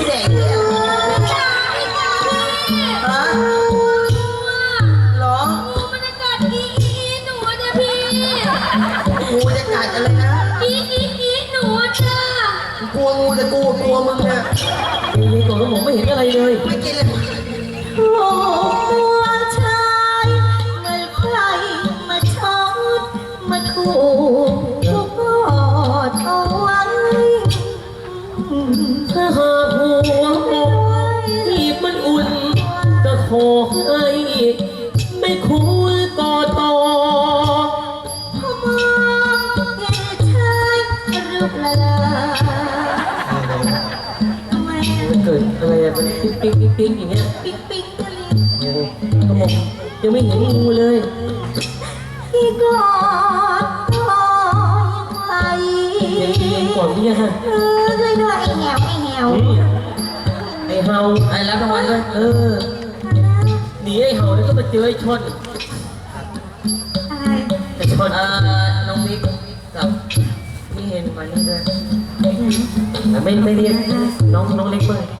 พี่แดงเนี่ยฮะเหรอมันจะกัดอีอีหนูเนี่ยพี่งูจะกัดอะไรนะอีอีอีหนูจ้ากลัวงูแต่กูกลัวมึงเนี่ยในตัวของผมไม่เห็นอะไรเลย ไม่กินเลยโอ้ตัวชายเหมือนใขอให้ไม่คุยต่อต่อพอมองเห็นชายรูปละลาทำไมอะมันเกิดอะไรอะมันปิ๊งปิ๊งปิ๊งปิ๊งอย่างเงี้ยปิ๊งปิ๊งทะเลโอ้โหก็บอกยังไม่เห็นงูเลย ที่กอดคอยใครเย็นเย็นก่อนพี่ฮะเออด้วยด้วยไอ้แหวไอ้แหวอืมไอ้เฮาไอ้รับรางวัลด้วยเออ นีไอ้เฮาแล้วก็มาเจอไอ้ชนอะไรไอ้ชนเอ่อน้องมิกกับพี่เฮนมานี่ด้วยแต่ไม่ไม่เรียกน้องน้องเล็กเลย